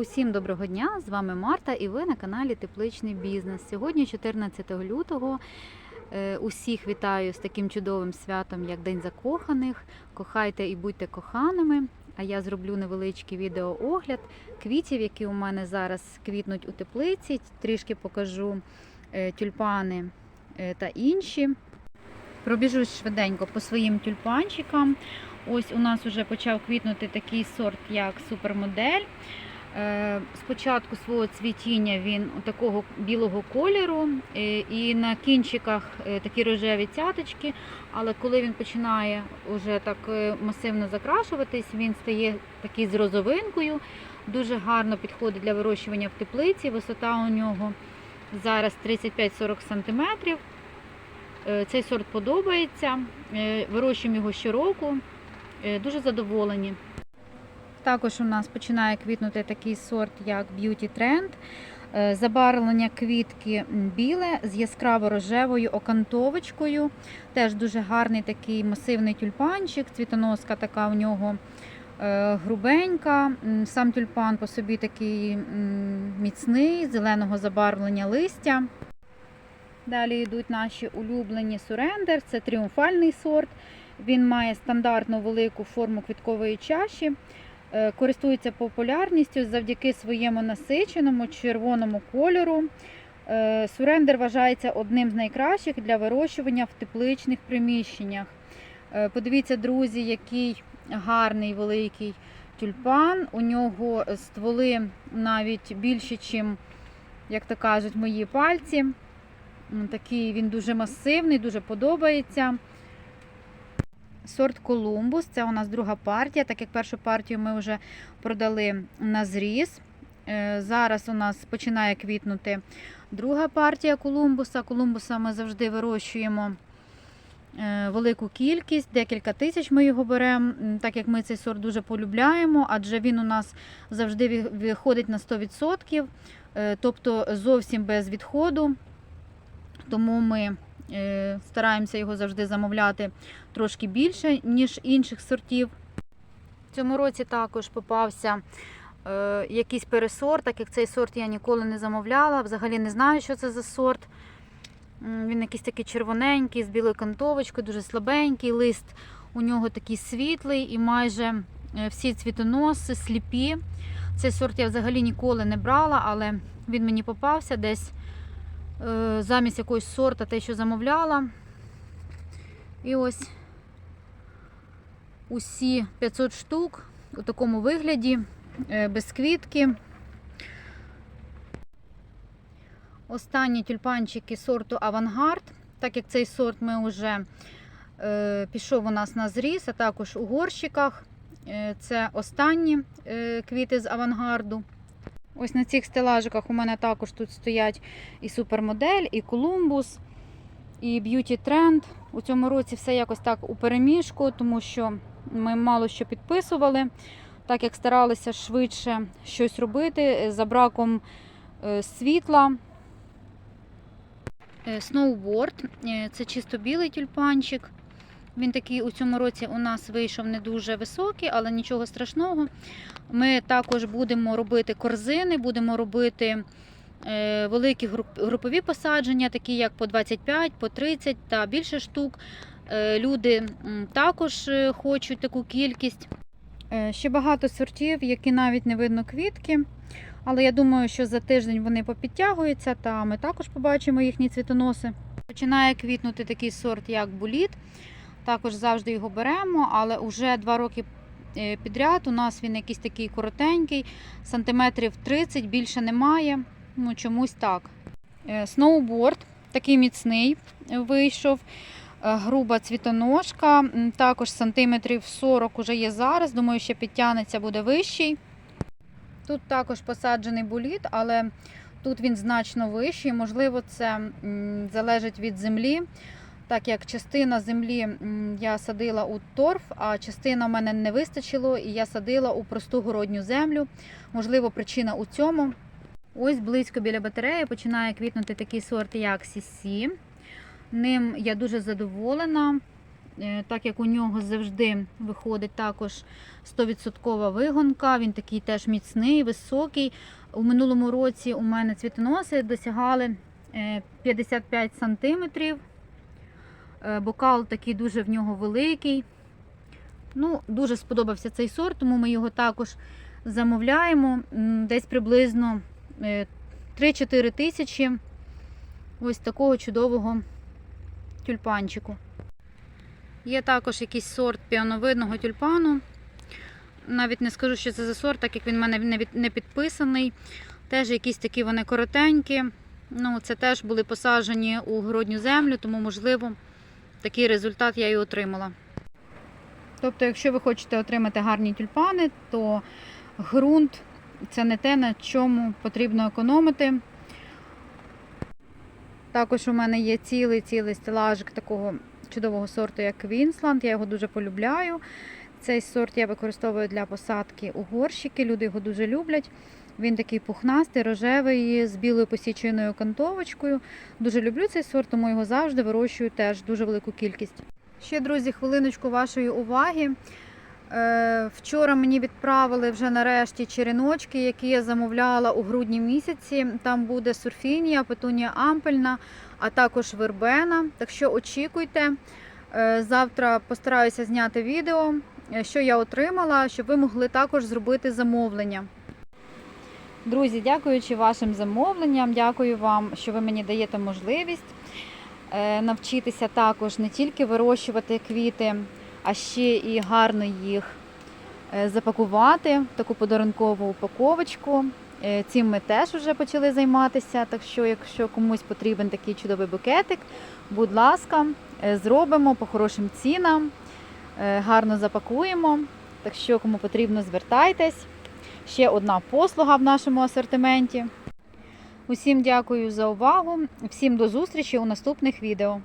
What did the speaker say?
Усім доброго дня! З вами Марта і ви на каналі Тепличний Бізнес. Сьогодні, 14 лютого, е, усіх вітаю з таким чудовим святом, як День закоханих. Кохайте і будьте коханими. А я зроблю невеличкий відеоогляд квітів, які у мене зараз квітнуть у теплиці. Трішки покажу е, тюльпани е, та інші. Пробіжусь швиденько по своїм тюльпанчикам. Ось у нас вже почав квітнути такий сорт, як супермодель. Е, Спочатку свого цвітіння він такого білого кольору, е, і на кінчиках е, такі рожеві цяточки, але коли він починає вже так масивно закрашуватись, він стає такий з розовинкою. Дуже гарно підходить для вирощування в теплиці. Висота у нього зараз 35-40 см. Цей сорт подобається. Вирощуємо його щороку. Дуже задоволені. Також у нас починає квітнути такий сорт, як Beauty Trend. Е, Забарвлення квітки біле з яскраво рожевою окантовочкою. Теж дуже гарний такий масивний тюльпанчик. Цвітоноска така у нього е, грубенька. Сам тюльпан по собі такий міцний, зеленого забарвлення листя. Далі йдуть наші улюблені сурендер. Це тріумфальний сорт. Він має стандартну велику форму квіткової чаші. Е, Користується популярністю завдяки своєму насиченому червоному кольору. Сурендер вважається одним з найкращих для вирощування в тепличних приміщеннях. Е, Подивіться, друзі, який гарний великий тюльпан. У нього стволи навіть більші, ніж, як то кажуть, мої пальці. Такий він дуже масивний, дуже подобається. Сорт Колумбус, це у нас друга партія, так як першу партію ми вже продали на зріз. Е, Зараз у нас починає квітнути друга партія Колумбуса. Колумбуса ми завжди вирощуємо е, велику кількість, декілька тисяч ми його беремо, так як ми цей сорт дуже полюбляємо, адже він у нас завжди виходить на 100%, е, тобто зовсім без відходу. Тому ми стараємося його завжди замовляти трошки більше, ніж інших сортів. В цьому році також попався е, якийсь пересорт, так як цей сорт я ніколи не замовляла. Взагалі не знаю, що це за сорт. Він якийсь такий червоненький, з білою кантовочкою, дуже слабенький. Лист у нього такий світлий і майже е, всі цвітоноси сліпі. Цей сорт я взагалі ніколи не брала, але він мені попався десь е, замість якогось сорта, те, що замовляла. І ось усі 500 штук у такому вигляді, е, без квітки. Останні тюльпанчики сорту Авангард. Так як цей сорт ми вже е, пішов у нас на зріз, а також у горщиках. Е, це останні е, квіти з авангарду. Ось на цих стелажиках у мене також тут стоять і супермодель, і Колумбус, і Beauty Trend. У цьому році все якось так у переміжку, тому що ми мало що підписували, так як старалися швидше щось робити е, за браком е, світла. Е, Сноуборд це чисто білий тюльпанчик. Він такий у цьому році у нас вийшов не дуже високий, але нічого страшного. Ми також будемо робити корзини, будемо робити е, великі групові посадження, такі як по 25, по 30 та більше штук. Е, Люди також е, хочуть таку кількість. Ще багато сортів, які навіть не видно квітки. Але я думаю, що за тиждень вони попідтягуються, та ми також побачимо їхні цвітоноси. Починає квітнути такий сорт, як буліт. Також завжди його беремо, але вже два роки е, підряд у нас він якийсь такий коротенький, сантиметрів 30, більше немає. Ну, чомусь так. Е, Сноуборд такий міцний вийшов. Е, Груба цвітоножка, також сантиметрів 40 уже є зараз. Думаю, ще підтягнеться, буде вищий. Тут також посаджений буліт, але тут він значно вищий. Можливо, це залежить від землі. Так як частина землі я садила у торф, а частина в мене не вистачило, і я садила у просту городню землю. Можливо, причина у цьому. Ось близько біля батареї починає квітнути такий сорт, як CC. Ним я дуже задоволена. е, так як у нього завжди виходить також 100% вигонка. Він такий теж міцний, високий. У минулому році у мене цвітоноси досягали е, 55 сантиметрів. Е, Бокал такий дуже в нього великий. Ну, дуже сподобався цей сорт, тому ми його також замовляємо. Десь приблизно е, 3-4 тисячі ось такого чудового тюльпанчику. Є також якийсь сорт піановидного тюльпану. Навіть не скажу, що це за сорт, так як він в мене не не підписаний. Теж якісь такі вони коротенькі. Ну, це теж були посаджені у городню землю, тому, можливо, такий результат я і отримала. Тобто, якщо ви хочете отримати гарні тюльпани, то ґрунт це не те, на чому потрібно економити. Також у мене є цілий цілий стелажик такого чудового сорту, як Квінсланд. Я його дуже полюбляю. Цей сорт я використовую для посадки у горщики. Люди його дуже люблять. Він такий пухнастий, рожевий, з білою посіченою кантовочкою. Дуже люблю цей сорт, тому його завжди вирощую теж дуже велику кількість. Ще, друзі, хвилиночку вашої уваги. Е, Вчора мені відправили вже нарешті череночки, які я замовляла у грудні місяці. Там буде сурфінія, петунія ампельна, а також вербена. Так що очікуйте. Е, Завтра постараюся зняти відео, що я отримала, щоб ви могли також зробити замовлення. Друзі, дякуючи вашим замовленням, дякую вам, що ви мені даєте можливість е, навчитися також не тільки вирощувати квіти, а ще і гарно їх е, запакувати в таку подарункову упаковочку. Е, Цим ми теж вже почали займатися. Так що, якщо комусь потрібен такий чудовий букетик, будь ласка, зробимо по хорошим цінам, гарно запакуємо. Так що, кому потрібно, звертайтесь. Ще одна послуга в нашому асортименті. Усім дякую за увагу. Всім до зустрічі у наступних відео.